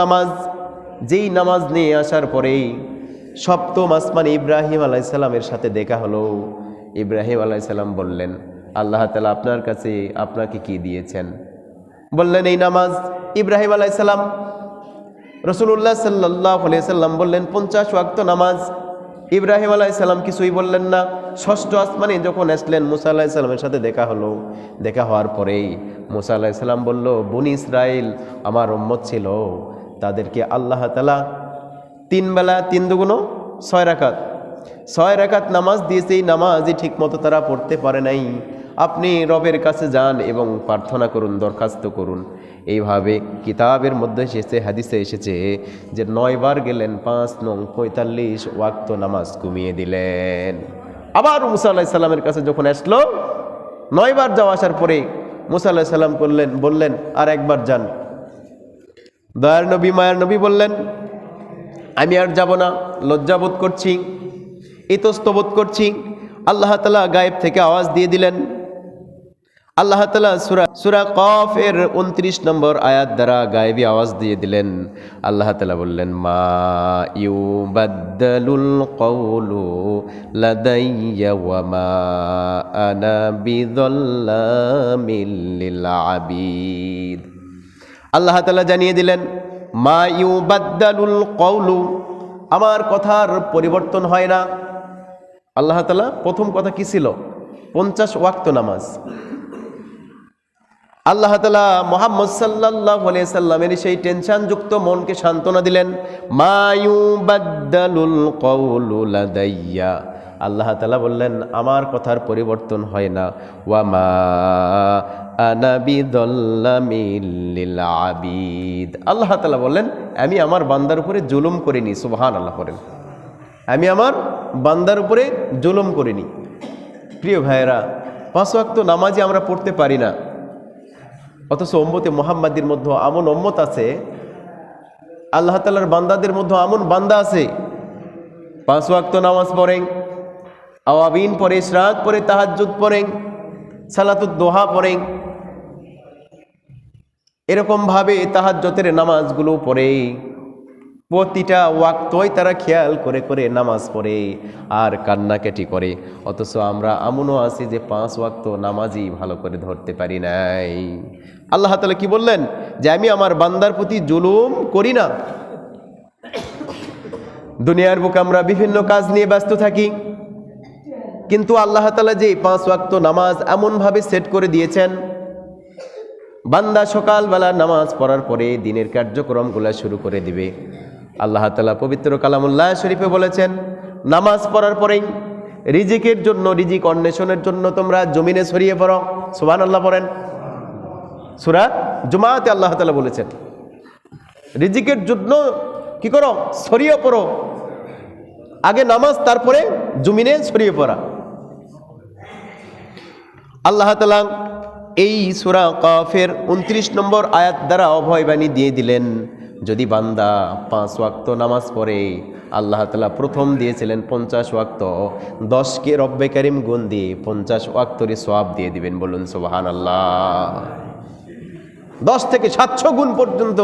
নামাজ, যেই নামাজ নিয়ে আসার পরেই সপ্তম আসমান ইব্রাহিম আলাইসাল্লামের সাথে দেখা হলো। ইব্রাহিম আলাইসাল্লাম বললেন, আল্লাহ তালা আপনার কাছে আপনাকে কি দিয়েছেন? বললেন, এই নামাজ। ইব্রাহিম আলাইসাল্লাম রসুল্লাহ সাল্লাহ সাল্লাম বললেন, পঞ্চাশ ওয়াক্ত নামাজ। ইব্রাহিম আলাইসাল্লাম কিছুই বললেন না। ষষ্ঠ আসমানে যখন আসলেন, মুসা আলাহিসাল্লামের সাথে দেখা হলো। দেখা হওয়ার পরেই মুসা আলাহিসাল্লাম বলল, বনি ইসরায়েল আমার উম্মত ছিল। তাদেরকে আল্লাহ তালা তিন বেলা তিন দুগুণ ছয় রাকাত ছয় রাকাত নামাজ দিয়েছে, এই নামাজই ঠিকমতো তারা পড়তে পারে নাই। আপনি রবের কাছে যান এবং প্রার্থনা করুন, দরখাস্ত করুন। এইভাবে কিতাবের মধ্যে এসেছে, হাদিসে এসেছে যে নয়বার গেলেন, পাঁচ, নং, পঁয়তাল্লিশ ওয়াক্ত নামাজ কমিয়ে দিলেন। আবার মুসা আল্লাহ সাল্লামের কাছে যখন আসলো নয়বার যাওয়া আসার পরে মুসা আল্লাহ সাল্লাম করলেন, বললেন, আর একবার যান। দয়ার নবী, মায়ার নবী বললেন, আমি আর যাব না লজ্জাবোধ করছি, ইতস্তবোধ করছি। আল্লাহ তালা গায়েব থেকে আওয়াজ দিয়ে দিলেন। আল্লাহ তালা সুরা সুরা কফ এর উনত্রিশ নম্বর আয়াত দ্বারা গায়েবী আওয়াজ দিয়ে দিলেন। আল্লাহ তালা বললেন, মা ইউ কৌলু লাদাইয়া মা আনা বিদল্লামিল লিল আবিদ। আল্লাহ তালা জানিয়ে দিলেন, মা ইউ বাদ্দালুল কৌলু আমার কথার পরিবর্তন হয় না। আল্লাহ তালা প্রথম কথা কি ছিল? পঞ্চাশ ওয়াক্ত নামাজ। আল্লাহ তালা মোহাম্মদ সাল্লাহ সাল্লামের সেই টেনশনযুক্ত মনকে সান্ত্বনা দিলেন মায়ু বাদ্দালুল কৌলুলাদাইয়া আল্লাহ তালা বললেন, আমার কথার পরিবর্তন হয় না। ওয়ামা আল্লাহ তালা বললেন, আমি আমার বান্দার উপরে জুলুম করিনি সুবহান আল্লাহ করেন আমি আমার বান্দার উপরে জুলুম করিনি। প্রিয় ভাইয়েরা, পাঁচ ওয়াক্ত নামাজই আমরা পড়তে পারি না। অথচ অম্মতে মোহাম্মদের মধ্যে আমন অম্মত আছে। আল্লাহ তালার বান্দাদের মধ্যে আমন বান্দা আছে। পাঁচ ওয়াক্ত নামাজ পড়েন। আওয়াবিন পরে শ্রাদ পরে তাহাজুদ পড়েন সালাতুদ দোহা পড়েন এরকমভাবে তাহাজ্জতের নামাজগুলো পড়ে। প্রতিটা ওয়াক্তই তারা খেয়াল করে করে নামাজ পড়ে আর কান্নাকাটি করে। অথচ আমরা এমনও আছি যে পাঁচ ওয়াক্ত নামাজই ভালো করে ধরতে পারি নাই। আল্লাহ তালা কি বললেন? যে আমি আমার বান্দার প্রতি জুলুম করি না। দুনিয়ার বুকে আমরা বিভিন্ন কাজ নিয়ে ব্যস্ত থাকি। কিন্তু আল্লাহ তালা যে পাঁচ ওয়াক্ত নামাজ এমনভাবে সেট করে দিয়েছেন, বান্দা সকালবেলা নামাজ পড়ার পরে দিনের কার্যক্রমগুলো শুরু করে দিবে। আল্লাহ তালা পবিত্র কালামুল্লাহ শরীফে বলেছেন, নামাজ পড়ার পরেই রিজিকের জন্য, রিজিক অন্বেষণের জন্য তোমরা জমিনে ছড়িয়ে পড়ো। সুবান আল্লাহ পড়েন। সুরা জুমাতে আল্লাহ তালা বলেছেন, রিজিকের জন্য কি করো? ছড়িয়ে পড়ো। আগে নামাজ, তারপরে জমিনে ছড়িয়ে পড়া। আল্লাহ তালা এই সুরা কফের উনত্রিশ নম্বর আয়াত দ্বারা অভয়বাণী দিয়ে দিলেন, যদি বান্দা পাঁচ ওয়াক্ত নামাজ পড়ে, আল্লাহ তালা প্রথম দিয়েছিলেন পঞ্চাশ ওয়াক্ত, দশকে রব্বে করিম গুণ দিয়ে পঞ্চাশ ওয়াক্তরে সোয়াব দিয়ে দিবেন বলুন সোবাহান আল্লাহ দশ থেকে সাতশো গুণ পর্যন্ত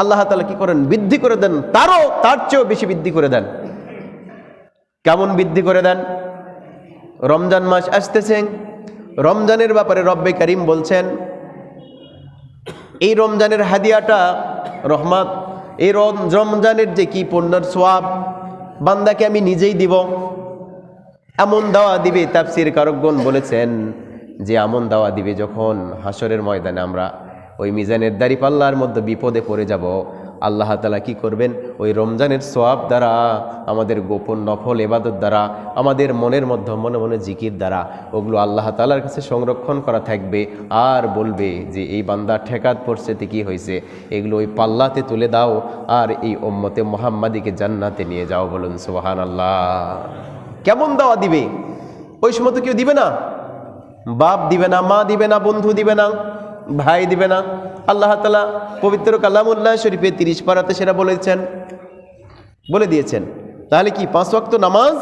আল্লাহ তালা কি করেন? বৃদ্ধি করে দেন, তারও, তার চেয়েও বেশি বৃদ্ধি করে দেন। কেমন বৃদ্ধি করে দেন? রমজান মাস আসতেছেন রমজানের ব্যাপারে রব্বে করিম বলছেন, এই রমজানের হাদিয়াটা রহমাত, এই রম- রমজানের যে কি পণ্যের সোয়াব বান্দাকে আমি নিজেই দিব। এমন দাওয়া দিবে তাপসির কারকগণ বলেছেন যে, এমন দাওয়া দিবে যখন হাসরের ময়দানে আমরা ওই মিজানের দাড়ি পাল্লার মধ্যে বিপদে পড়ে যাব। আল্লাহ তালা কি করবেন? ওই রমজানের সোয়াব দ্বারা, আমাদের গোপন নফল এবাদত দ্বারা, আমাদের মনের মধ্যে মনে মনে জিকির দ্বারা, ওগুলো আল্লাহ তালার কাছে সংরক্ষণ করা থাকবে। আর বলবে যে, এই বান্দা ঠেকাত পড়ছে কি হয়েছে এগুলো ওই পাল্লাতে তুলে দাও, আর এই ওম্মতে মোহাম্মাদিকে জান্নাতে নিয়ে যাও বলুন সোহান আল্লাহ কেমন দাওয়া দিবে? ওই সময় তো কেউ দিবে না। বাপ দিবে না, মা দিবে না, বন্ধু দিবে না। ভাই দিবে না। আল্লাহ তালা পবিত্র কালামুল্লাহ শরীফে তিরিশ পাড়াতে সেটা বলেছেন। বলে দিয়েছেন। তাহলে কি পাঁচ ওয়াক্ত নামাজ?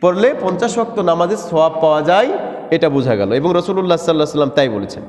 পড়লে পঞ্চাশ ওয়াক্ত নামাজের সোয়াব পাওয়া যায়, এটা বোঝা গেল। এবং রসুল্লাহ সাল্লাহ সাল্লাম তাই বলেছেন।